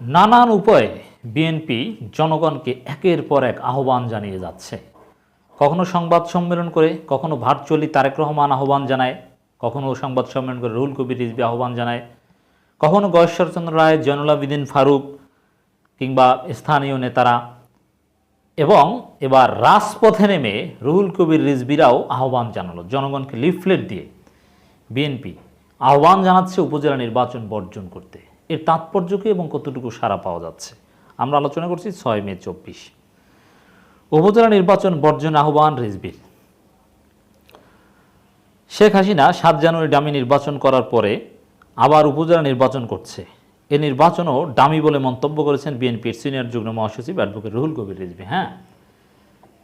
নানান উপায়ে বিএনপি জনগণকে একের পর এক আহ্বান জানিয়ে যাচ্ছে। কখনো সংবাদ সম্মেলন করে, কখনো ভার্চুয়ালি তারেক রহমান আহ্বান জানায়, কখনো সংবাদ সম্মেলন করে রুহুল কবির রিজবি আহ্বান জানায়, কখনো গয়েশ্বরচন্দ্র রায়, জয়নুল ফারুক কিংবা স্থানীয় নেতারা এবং এবার রাজপথে নেমে রুহুল কবির রিজবিরাও আহ্বান জানালো। জনগণকে লিফলেট দিয়ে বিএনপি আহ্বান জানাচ্ছে উপজেলা নির্বাচন বর্জন করতে। এর তাৎপর্য কি এবং কতটুকু সাড়া পাওয়া যাচ্ছে। আমরা আলোচনা করছি ছয় মে চব্বিশ। উপজেলা নির্বাচন বর্জন আহ্বান রিজবির শেখ হাসিনা সাত জানুয়ারি ডামি নির্বাচন করার পরে আবার উপজেলা নির্বাচন করছে। এ নির্বাচনও ডামি বলে মন্তব্য করেছেন বিএনপির সিনিয়র যুগ্ম মহাসচিব অ্যাডভোকেট রুহুল কবির রিজভি হ্যাঁ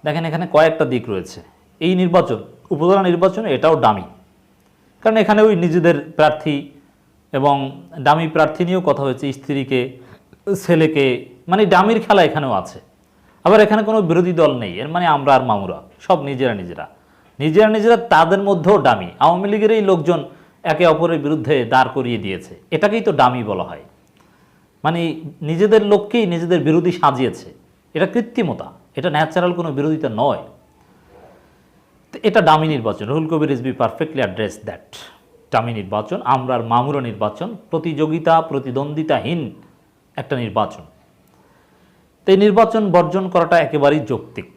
দেখেন এখানে কয়েকটা দিক রয়েছে। এই নির্বাচন, উপজেলা নির্বাচনে এটাও ডামি। কারণ এখানে ওই নিজেদের প্রার্থী এবং ডামি প্রার্থী নিয়েও কথা হয়েছে, স্ত্রীকে, ছেলেকে মানে ডামির খেলা এখানেও আছে। আবার এখানে কোনো বিরোধী দল নেই, এর মানে আমরা আর মামুরা, সব নিজেরা নিজেরা। নিজেরা নিজেরা তাদের মধ্যেও ডামি আওয়ামী লীগের এই লোকজন একে অপরের বিরুদ্ধে দাঁড় করিয়ে দিয়েছে। এটাকেই তো ডামি বলা হয়। মানে নিজেদের লোককেই নিজেদের বিরোধী সাজিয়েছে। এটা কৃত্রিমতা। এটা ন্যাচারাল কোনো বিরোধিতা নয়। এটা ডামি নির্বাচন। Ruhul Kabir is be perfectly address that dummy নির্বাচন আমরা আর মামুরা নির্বাচন, প্রতিযোগিতা, প্রতিদ্বন্দ্বিতাহীন একটা নির্বাচন। তাই নির্বাচন বর্জন করাটা একেবারেই যৌক্তিক।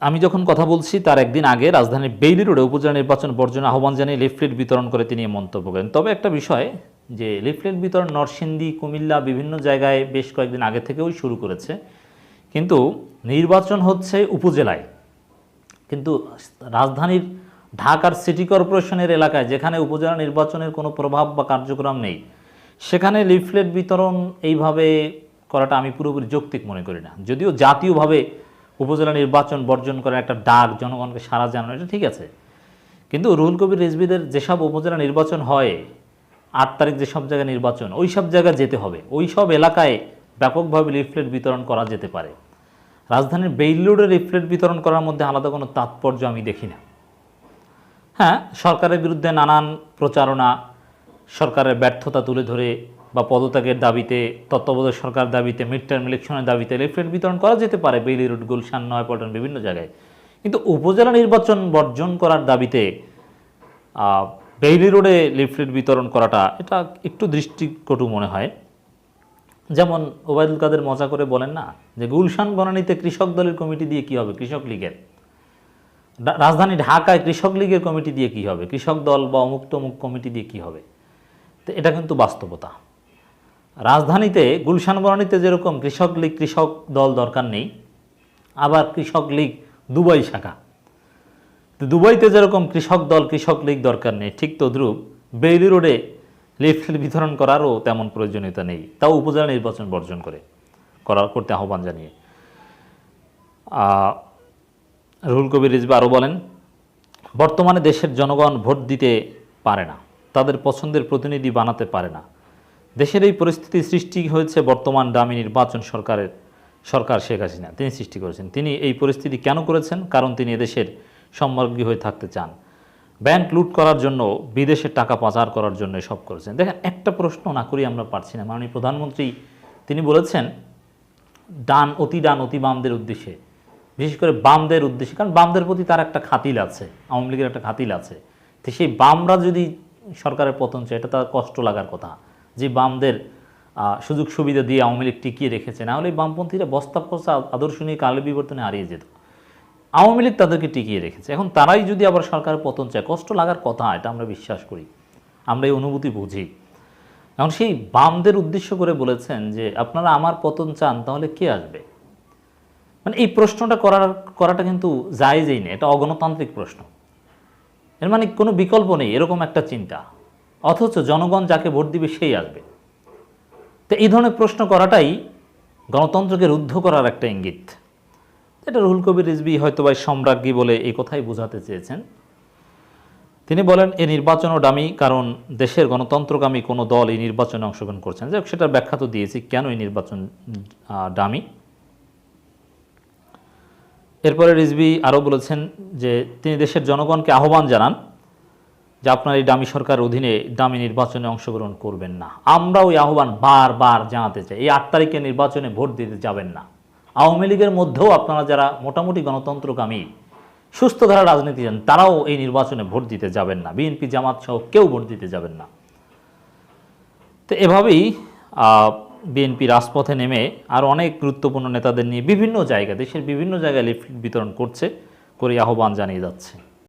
আমি যখন কথা বলছি, তার একদিন আগে রাজধানীর বেইলি রোডে উপজেলা নির্বাচন বর্জন আহ্বান জানিয়ে লিফলেট বিতরণ করে তিনি মন্তব্য করেন। তবে একটা বিষয় যে, লিফলেট বিতরণ নরসিংদী, কুমিল্লা, বিভিন্ন জায়গায় বেশ কয়েকদিন আগে থেকেও শুরু করেছে। কিন্তু নির্বাচন হচ্ছে উপজেলায়। কিন্তু রাজধানীর ঢাকার সিটি কর্পোরেশনের এলাকায় যেখানে উপজেলা নির্বাচনের কোনো প্রভাব বা কার্যক্রম নেই, সেখানে লিফলেট বিতরণ এইভাবে করাটা আমি পুরোপুরি যৌক্তিক মনে করি না। যদিও জাতীয়ভাবে উপজেলা নির্বাচন বর্জন করার একটা ডাক জনগণকে সারা জানানো, এটা ঠিক আছে। কিন্তু রুহুল কবির রেজবিদের যেসব উপজেলা নির্বাচন হয়, আট তারিখ যেসব জায়গায় নির্বাচন ওই সব জায়গায় যেতে হবে। ওই সব এলাকায় ব্যাপকভাবে লিফলেট বিতরণ করা যেতে পারে। রাজধানীর বেইলুডে লিফলেট বিতরণ করার মধ্যে আলাদা কোনো তাৎপর্য আমি দেখি না। হ্যাঁ সরকারের বিরুদ্ধে নানান প্রচারণা, সরকারের ব্যর্থতা তুলে ধরে বা পদত্যাগের দাবিতে, তত্ত্বাবধায়ক সরকার দাবিতে মিড টার্ম ইলেকশনের দাবিতে লিফলেট বিতরণ করা যেতে পারে বেইলি রোড গুলশান, নয়পল্টন, বিভিন্ন জায়গায়। কিন্তু উপজেলা নির্বাচন বর্জন করার দাবিতে বেইলি রোডে লিফলেট বিতরণ করাটা এটা একটু দৃষ্টিকটু মনে হয়। যেমন ওবায়দুল কাদের মজা করে বলেন না যে গুলশান বনানীতে কৃষক দলের কমিটি দিয়ে কি হবে? কৃষক লীগের। রাজধানী ঢাকায় কৃষক লীগের কমিটি দিয়ে কি হবে? কৃষক দল বা অমুক তমুক কমিটি দিয়ে কি হবে? তো এটা কিন্তু বাস্তবতা। রাজধানীতে গুলশান বনানীতে যেরকম কৃষক লীগ, কৃষক দল দরকার নেই, আবার কৃষক লীগ দুবাই শাখা। তো দুবাইতে যেরকম কৃষক দল, কৃষক লীগ দরকার নেই, ঠিক তদ্রুপ বেইলি রোডে লিফলেট বিতরণ করারও তেমন প্রয়োজনীয়তা নেই। তাও উপজেলা নির্বাচন বর্জন করে, করার, করতে আহ্বান জানিয়ে। রুহুল কবির রিজবা আরও বলেন, বর্তমানে দেশের জনগণ ভোট দিতে পারে না, তাদের পছন্দের প্রতিনিধি বানাতে পারে না। দেশের এই পরিস্থিতি সৃষ্টি হয়েছে বর্তমান দামি নির্বাচন সরকারের, সরকার শেখ হাসিনা, তিনি সৃষ্টি করেছেন। তিনি এই পরিস্থিতি কেন করেছেন? কারণ তিনি এদেশের সম্মার্গী হয়ে থাকতে চান। ব্যাংক লুট করার জন্য, বিদেশে টাকা পাচার করার জন্য সব করেছেন। দেখেন, একটা প্রশ্ন না করি আমরা পারছি না। মাননীয় প্রধানমন্ত্রী, তিনি বলেছেন, ডান, অতি ডান, অতি বামদের উদ্দেশ্যে। বিশেষ করে বামদের উদ্দেশ্যে, কারণ বামদের প্রতি তার একটা খাতিল আছে, আওয়ামী লীগের একটা খাতিল আছে। তো সেই বামরা যদি সরকারের পতন চায়, এটা তার কষ্ট লাগার কথা। যে বামদের সুযোগ সুবিধা দিয়ে আওয়ামী লীগ টিকিয়ে রেখেছে, না হলে বামপন্থীরা বস্তা পস্তা আদর্শ নিয়ে কালে বিবর্তনে হারিয়ে যেত। আওয়ামী লীগ তাদেরকে টিকিয়ে রেখেছে। এখন তারাই যদি আবার সরকারের পতন চায়, কষ্ট লাগার কথা, এটা আমরা বিশ্বাস করি। আমরা এই অনুভূতি বুঝি। এখন সেই বামদের উদ্দেশ্য করে বলেছেন যে, আপনারা আমার পতন চান, তাহলে কে আসবে? মানে এই প্রশ্নটা করার, করাটা কিন্তু জায়েজই নেই। এটা অগণতান্ত্রিক প্রশ্ন। এর মানে কোনো বিকল্প নেই, এরকম একটা চিন্তা। অথচ জনগণ যাকে ভোট দিবে, সেই আসবে। তো এই ধরনের প্রশ্ন করাটাই গণতন্ত্রকে রুদ্ধ করার একটা ইঙ্গিত। এটা রুহুল কবির রিজবি হয়তো বা সম্রাজ্ঞী বলে এই কথাই বোঝাতে চেয়েছেন। তিনি বলেন এই নির্বাচনও ডামি কারণ দেশের গণতন্ত্রগামী কোনো দল এই নির্বাচনে অংশগ্রহণ করছেন যাই হোক, সেটার ব্যাখ্যা তো দিয়েছি, কেন এই নির্বাচন ডামি এরপরে রিজবি আরও বলেছেন যে, তিনি দেশের জনগণকে আহ্বান জানান যে, আপনার এই দামি সরকার অধীনে দামি নির্বাচনে অংশগ্রহণ করবেন না। আমরা ওই আহ্বান বারবার জানাতে চাই। এই আট তারিখে নির্বাচনে ভোট দিতে যাবেন না। আওয়ামী লীগের মধ্যেও আপনারা যারা মোটামুটি গণতন্ত্রকামী সুস্থ ধারা রাজনীতি যান, তারাও এই নির্বাচনে ভোট দিতে যাবেন না। বিএনপি, জামাত সহ কেউ ভোট দিতে যাবেন না। তো এভাবেই বিএনপি রাজপথে নেমে আর অনেক গুরুত্বপূর্ণ নেতাদের নিয়ে বিভিন্ন জায়গা দেশের বিভিন্ন জায়গায় লিফলেট বিতরণ করছে, করে আহ্বান জানিয়ে যাচ্ছে।